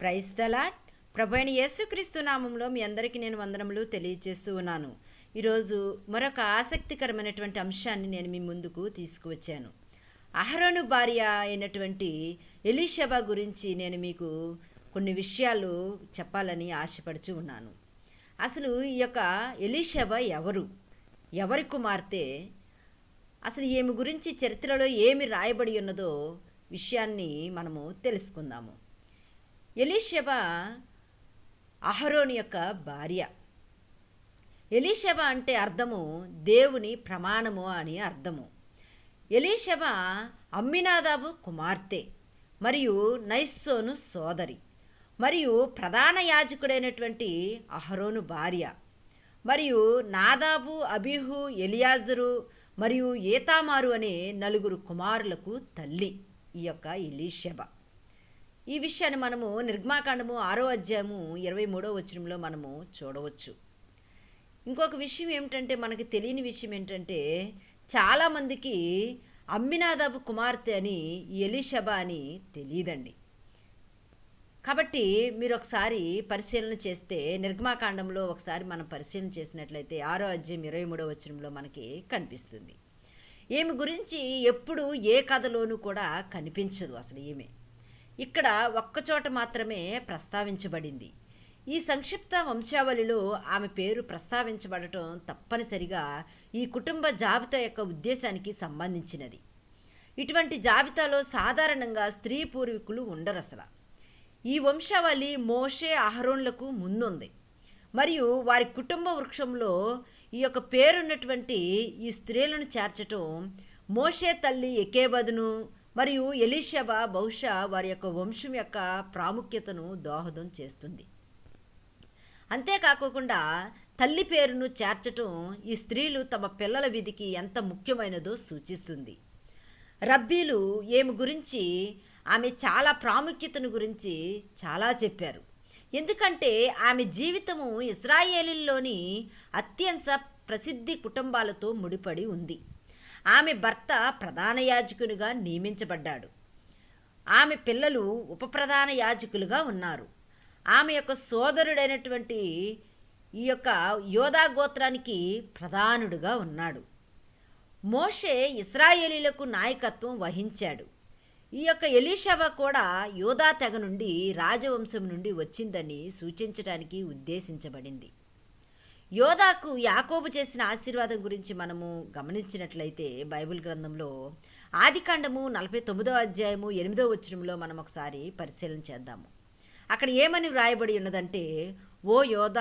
Price దలాట్ అయిన యేసుక్రీస్తు నామంలో మీ అందరికీ నేను వందనములు తెలియజేస్తూ ఉన్నాను. ఈరోజు మరొక ఆసక్తికరమైనటువంటి అంశాన్ని నేను మీ ముందుకు తీసుకువచ్చాను. అహరోను భార్య అయినటువంటి ఎలీషబా గురించి నేను మీకు కొన్ని విషయాలు చెప్పాలని ఆశపడుచు ఉన్నాను. అసలు ఈ యొక్క ఎలీషబా ఎవరు? ఎవరి కుమార్తె? అసలు ఈమె గురించి చరిత్రలో ఏమి రాయబడి ఉన్నదో విషయాన్ని మనము తెలుసుకుందాము. ఎలీషబ అహరోని యొక్క భార్య. ఎలీషబ అంటే అర్థము దేవుని ప్రమాణము అని అర్థము. ఎలీషబ అమ్మినాదాబు కుమార్తె మరియు నైస్సోను సోదరి మరియు ప్రధాన యాజకుడైనటువంటి అహరోను భార్య మరియు నాదాబు అబిహు ఎలియాజరు మరియు ఏతామారు అనే నలుగురు కుమారులకు తల్లి ఈ యొక్క ఎలీషబ. ఈ విషయాన్ని మనము నిర్మాకాండము ఆరో అధ్యాయము ఇరవై మూడో వచనంలో మనము చూడవచ్చు. ఇంకొక విషయం ఏమిటంటే మనకి తెలియని విషయం ఏంటంటే చాలామందికి అమ్మినాదాబు కుమార్తె అని ఎలిషబా అని తెలియదండి. కాబట్టి మీరు ఒకసారి పరిశీలన చేస్తే నిర్గమాకాండంలో ఒకసారి మనం పరిశీలన చేసినట్లయితే ఆరో అధ్యాయం ఇరవై మూడో వచనంలో మనకి కనిపిస్తుంది. ఈమె గురించి ఎప్పుడు ఏ కథలోనూ కూడా కనిపించదు అసలు ఈమె. ఇక్కడ ఒక్కచోట మాత్రమే ప్రస్తావించబడింది. ఈ సంక్షిప్త వంశావళిలో ఆమె పేరు ప్రస్తావించబడటం తప్పనిసరిగా ఈ కుటుంబ జాబితా యొక్క ఉద్దేశానికి సంబంధించినది. ఇటువంటి జాబితాలో సాధారణంగా స్త్రీ పూర్వీకులు ఉండరు అసలు ఈ వంశావళి మోషే అహరోన్లకు ముందుంది. మరియు వారి కుటుంబ వృక్షంలో ఈ యొక్క పేరున్నటువంటి ఈ స్త్రీలను చేర్చటం మోషే తల్లి ఎకేబదును మరియు ఎలీషబా బహుశా వారి యొక్క వంశం యొక్క ప్రాముఖ్యతను దోహదం చేస్తుంది. అంతేకాకుండా తల్లి పేరును చేర్చటం ఈ స్త్రీలు తమ పిల్లల విధికి ఎంత ముఖ్యమైనదో సూచిస్తుంది. రబ్బీలు ఏమి గురించి ఆమె చాలా ప్రాముఖ్యతను గురించి చాలా చెప్పారు. ఎందుకంటే ఆమె జీవితము ఇస్రాయేలీల్లోని అత్యంత ప్రసిద్ధి కుటుంబాలతో ముడిపడి ఉంది. ఆమె భర్త ప్రధాన యాజకునిగా నియమించబడ్డాడు. ఆమె పిల్లలు ఉప ప్రధాన యాజకులుగా ఉన్నారు. ఆమె యొక్క సోదరుడైనటువంటి ఈ యొక్క యోధా గోత్రానికి ప్రధానుడుగా ఉన్నాడు. మోషే ఇస్రాయేలీలకు నాయకత్వం వహించాడు. ఈ యొక్క ఎలీషబా కూడా యోధా తెగ నుండి రాజవంశం నుండి వచ్చిందని సూచించడానికి ఉద్దేశించబడింది. యోధాకు యాకోబు చేసిన ఆశీర్వాదం గురించి మనము గమనించినట్లయితే బైబిల్ గ్రంథంలో ఆదికాండము నలభై తొమ్మిదో అధ్యాయము ఎనిమిదో వచనంలో మనం ఒకసారి పరిశీలన చేద్దాము. అక్కడ ఏమని వ్రాయబడి ఉన్నదంటే ఓ యోధ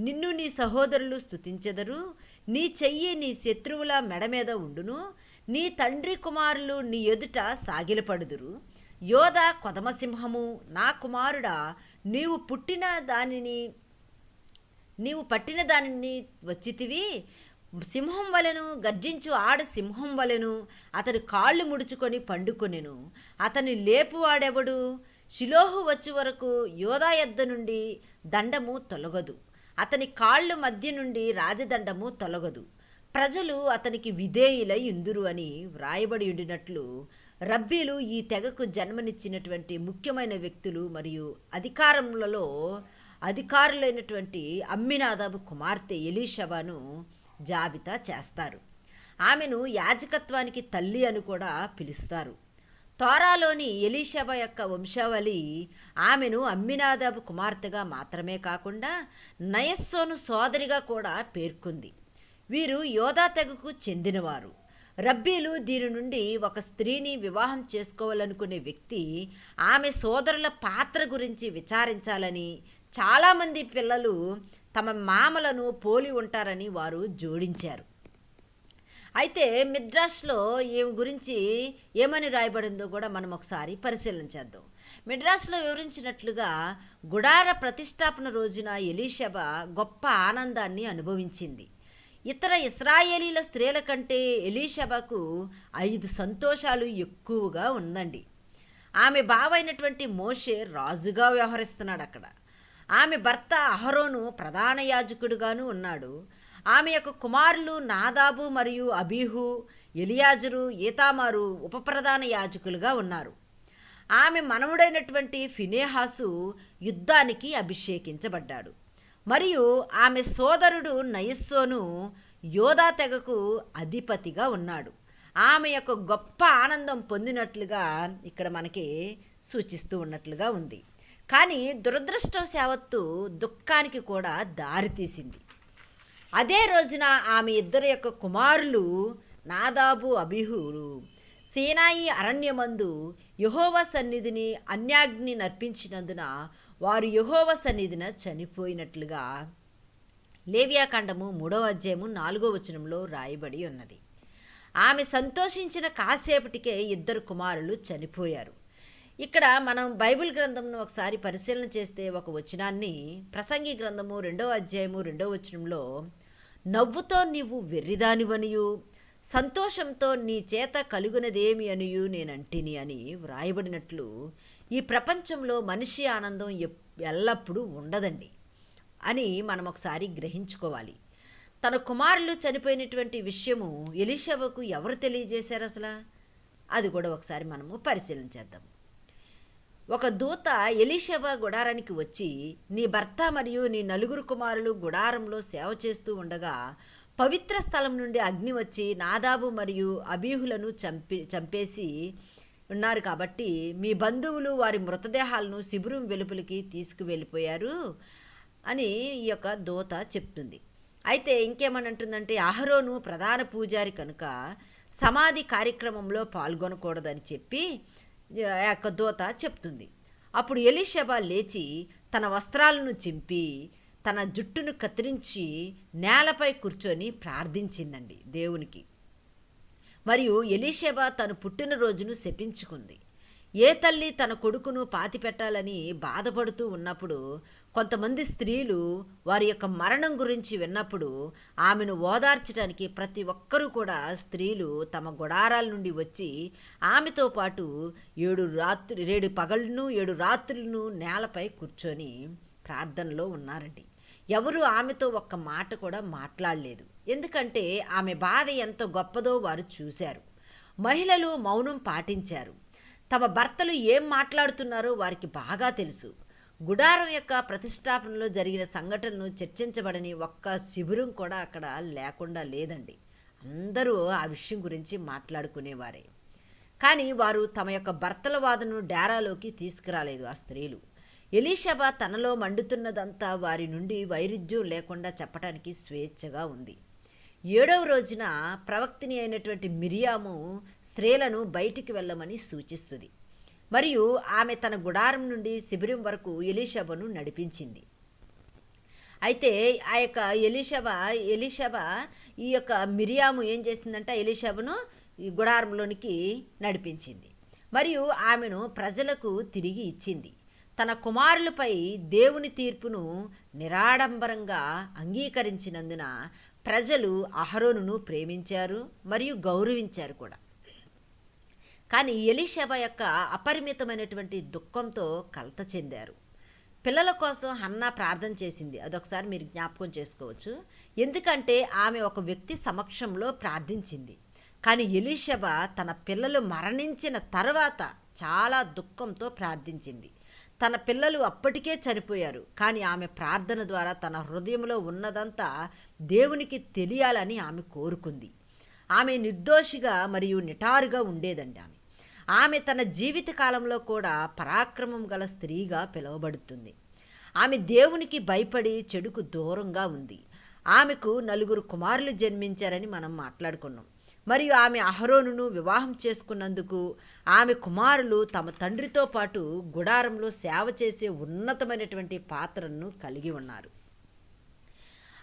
నిన్ను నీ సహోదరులు స్తుతించెదరు నీ చెయ్యి నీ శత్రువుల మెడ మీద ఉండును నీ తండ్రి కుమారులు నీ ఎదుట సాగిలపడుదురు. యోధ కొదమసింహము నా కుమారుడా నీవు పుట్టిన దానిని నీవు పట్టిన దానిని వచ్చితివి. సింహం వలెను గర్జించు ఆడ సింహం వలెను అతడు కాళ్ళు ముడుచుకొని పండుకొనెను. అతని లేపువాడెవడు శిలోహు వచ్చే వరకు యోధా యొద్ద నుండి దండము తొలగదు. అతని కాళ్ళు మధ్య నుండి రాజదండము తొలగదు. ప్రజలు అతనికి విధేయులై ఇందురు అని వ్రాయబడి ఉండినట్లు రబ్బీలు ఈ తెగకు జన్మనిచ్చినటువంటి ముఖ్యమైన వ్యక్తులు మరియు అధికారములలో అధికారులైనటువంటి అమ్మినాదాబు కుమార్తె ఎలీషబాను జాబితా చేస్తారు. ఆమెను యాజకత్వానికి తల్లి అని కూడా పిలుస్తారు. తోరాలోని ఎలీషబ యొక్క వంశావళి ఆమెను అమ్మినాదాబు కుమార్తెగా మాత్రమే కాకుండా నయస్సోను సోదరిగా కూడా పేర్కొంది. వీరు యోధా తెగకు చెందినవారు. రబ్బీలు దీని నుండి ఒక స్త్రీని వివాహం చేసుకోవాలనుకునే వ్యక్తి ఆమె సోదరుల పాత్ర గురించి విచారించాలని చాలామంది పిల్లలు తమ మామలను పోలి ఉంటారని వారు జోడించారు. అయితే మిడ్రాస్లో ఏమి గురించి ఏమని రాయబడిందో కూడా మనం ఒకసారి పరిశీలన చేద్దాం. మిడ్రాస్లో వివరించినట్లుగా గుడార ప్రతిష్టాపన రోజున ఎలీషబ గొప్ప ఆనందాన్ని అనుభవించింది. ఇతర ఇస్రాయేలీల స్త్రీల కంటే ఎలీషబకు ఐదు సంతోషాలు ఎక్కువగా ఉందండి. ఆమె బావైనటువంటి మోషే రాజుగా వ్యవహరిస్తున్నాడు అక్కడ. ఆమె భర్త అహరోను ప్రధాన యాజకుడుగాను ఉన్నాడు. ఆమె యొక్క కుమారులు నాదాబు మరియు అబీహు ఎలియాజరు ఈతామారు ఉపప్రధాన యాజకులుగా ఉన్నారు. ఆమె మనవుడైనటువంటి ఫినేహాసు యుద్ధానికి అభిషేకించబడ్డాడు. మరియు ఆమె సోదరుడు నయస్సోను యోధా తెగకు అధిపతిగా ఉన్నాడు. ఆమె యొక్క గొప్ప ఆనందం పొందినట్లుగా ఇక్కడ మనకి సూచిస్తూ ఉన్నట్లుగా ఉంది. కానీ దురదృష్టవశావత్తు దుఃఖానికి కూడా దారితీసింది అదే రోజున ఆమె ఇద్దరు యొక్క కుమారులు నాదాబు అభిహులు సేనాయి అరణ్యమందు యహోవ సన్నిధిని అన్యాగ్ని నర్పించినందున వారు యహోవ సన్నిధిన చనిపోయినట్లుగా లేవ్యాకాండము మూడవ అధ్యాయము నాలుగో వచనంలో రాయబడి ఉన్నది. ఆమె సంతోషించిన కాసేపటికే ఇద్దరు కుమారులు చనిపోయారు. ఇక్కడ మనం బైబిల్ గ్రంథంను ఒకసారి పరిశీలన చేస్తే ఒక వచనాన్ని ప్రసంగి గ్రంథము రెండవ అధ్యాయము రెండవ వచనంలో నవ్వుతో నీవు వెర్రిదానివనియు సంతోషంతో నీ చేత కలుగునదేమి అనియు నేనంటిని అని వ్రాయబడినట్లు ఈ ప్రపంచంలో మనిషి ఆనందం ఎల్లప్పుడూ ఉండదండి అని మనం ఒకసారి గ్రహించుకోవాలి. తన కుమారులు చనిపోయినటువంటి విషయము ఎలీషాబకు ఎవరు తెలియజేశారు అసలు? అది కూడా ఒకసారి మనము పరిశీలన చేద్దాం ఒక దూత ఎలీషబా గుడారానికి వచ్చి నీ భర్త మరియు నీ నలుగురు కుమారులు గుడారంలో సేవ చేస్తూ ఉండగా పవిత్ర స్థలం నుండి అగ్ని వచ్చి నాదాబు మరియు అబీహులను చంపి చంపేసి ఉన్నారు కాబట్టి మీ బంధువులు వారి మృతదేహాలను శిబిరం వెలుపలికి తీసుకువెళ్ళిపోయారు అని ఈ యొక్క దూత చెప్తుంది. అయితే ఇంకేమనంటుందంటే అహరోను ప్రధాన పూజారి కనుక సమాధి కార్యక్రమంలో పాల్గొనకూడదని చెప్పి యొక్క దూత చెప్తుంది. అప్పుడు ఎలీషబా లేచి తన వస్త్రాలను చింపి తన జుట్టును కత్తిరించి నేలపై కూర్చొని ప్రార్థించిందండి దేవునికి. మరియు ఎలీషెబా తను పుట్టినరోజును శపించుకుంది. ఏ తల్లి తన కొడుకును పాతిపెట్టాలని బాధపడుతూ ఉన్నప్పుడు కొంతమంది స్త్రీలు వారి యొక్క మరణం గురించి విన్నప్పుడు ఆమెను ఓదార్చడానికి ప్రతి ఒక్కరూ కూడా స్త్రీలు తమ గుడారాల నుండి వచ్చి ఆమెతో పాటు ఏడు రాత్రి ఏడు పగళ్ళను ఏడు రాత్రులను నేలపై కూర్చొని ప్రార్థనలో ఉన్నారండి. ఎవరు ఆమెతో ఒక్క మాట కూడా మాట్లాడలేదు. ఎందుకంటే ఆమె బాధ ఎంత గొప్పదో వారు చూశారు. మహిళలు మౌనం పాటించారు. తమ భర్తలు ఏం మాట్లాడుతున్నారో వారికి బాగా తెలుసు. గుడారం యొక్క ప్రతిష్టాపనలో జరిగిన సంఘటనను చర్చించబడని ఒక్క శిబిరం కూడా అక్కడ లేకుండా లేదండి. అందరూ ఆ విషయం గురించి మాట్లాడుకునేవారే. కానీ వారు తమ యొక్క భర్తల వాదను డేరాలోకి తీసుకురాలేదు ఆ స్త్రీలు. ఎలీషబా తనలో మండుతున్నదంతా వారి నుండి వైరుధ్యం లేకుండా చెప్పడానికి స్వేచ్ఛగా ఉంది. ఏడవ రోజున ప్రవక్తిని అయినటువంటి మిరియాము స్త్రీలను బయటికి వెళ్ళమని సూచిస్తుంది. మరియు ఆమె తన గుడారం నుండి శిబిరం వరకు ఎలీషబను నడిపించింది. అయితే ఆ యొక్క ఎలీషబ ఎలీషబ ఈ యొక్క మిరియాము ఏం చేసిందంటే? ఎలీషబను ఈ గుడారంలోనికి నడిపించింది. మరియు ఆమెను ప్రజలకు తిరిగి ఇచ్చింది. తన కుమారులపై దేవుని తీర్పును నిరాడంబరంగా అంగీకరించినందున ప్రజలు అహరోనును ప్రేమించారు మరియు గౌరవించారు కూడా. కానీ ఎలీషబ యొక్క అపరిమితమైనటువంటి దుఃఖంతో కలత చెందారు. పిల్లల కోసం హన్నా ప్రార్థన చేసింది. అదొకసారి మీరు జ్ఞాపకం చేసుకోవచ్చు. ఎందుకంటే ఆమె ఒక వ్యక్తి సమక్షంలో ప్రార్థించింది. కానీ ఎలీషబ తన పిల్లలు మరణించిన తర్వాత చాలా దుఃఖంతో ప్రార్థించింది. తన పిల్లలు అప్పటికే చనిపోయారు. కానీ ఆమె ప్రార్థన ద్వారా తన హృదయంలో ఉన్నదంతా దేవునికి తెలియాలని ఆమె కోరుకుంది. ఆమె నిర్దోషిగా మరియు నిటారుగా ఉండేదండి ఆమె. ఆమె తన జీవిత కాలంలో కూడా పరాక్రమం గల స్త్రీగా పిలువబడుతుంది. ఆమె దేవునికి భయపడి చెడుకు దూరంగా ఉంది. ఆమెకు నలుగురు కుమారులు జన్మించారని మనం మాట్లాడుకున్నాం. మరియు ఆమె అహరోనును వివాహం చేసుకున్నందుకు ఆమె కుమారులు తమ తండ్రితో పాటు గుడారంలో సేవ చేసే ఉన్నతమైనటువంటి పాత్రను కలిగి ఉన్నారు.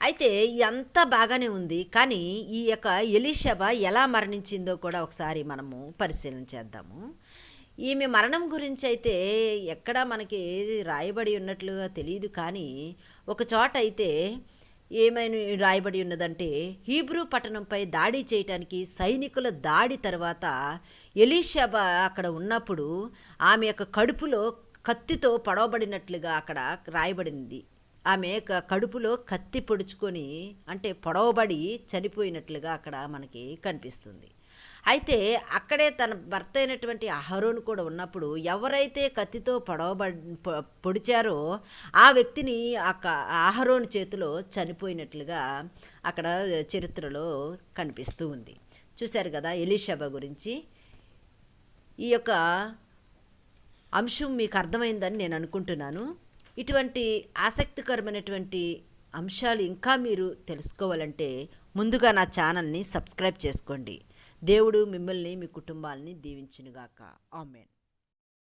అయితే ఇదంతా బాగానే ఉంది. కానీ ఈ యొక్క ఎలీషబ ఎలా మరణించిందో కూడా ఒకసారి మనము పరిశీలన చేద్దాము. ఈమె మరణం గురించి అయితే ఎక్కడా మనకి రాయబడి ఉన్నట్లుగా తెలియదు కానీ ఒక చోట అయితే ఏమైనా రాయబడి ఉన్నదంటే హీబ్రూ పట్టణంపై దాడి చేయటానికి సైనికుల దాడి తర్వాత ఎలీషబ అక్కడ ఉన్నప్పుడు ఆమె యొక్క కడుపులో కత్తితో పడవబడినట్లుగా అక్కడ రాయబడింది. ఆమె కడుపులో కత్తి పొడుచుకొని అంటే పొడవబడి చనిపోయినట్లుగా అక్కడ మనకి కనిపిస్తుంది. అయితే అక్కడే తన భర్త అయినటువంటి అహరోను కూడా ఉన్నప్పుడు ఎవరైతే కత్తితో పొడవబ పొడిచారో ఆ వ్యక్తిని ఆ క- అహరోను చేతిలో చనిపోయినట్లుగా అక్కడ చరిత్రలో కనిపిస్తూ ఉంది. చూశారు కదా ఎలీషబా గురించి? ఈ యొక్క అంశం మీకు అర్థమైందని నేను అనుకుంటున్నాను. ఇటువంటి ఆసక్తికరమైనటువంటి అంశాలు ఇంకా మీరు తెలుసుకోవాలంటే ముందుగా నా ఛానల్ని సబ్స్క్రైబ్ చేసుకోండి. దేవుడు మిమ్మల్ని మీ కుటుంబాలని దీవించునుగాక. ఆమెన్.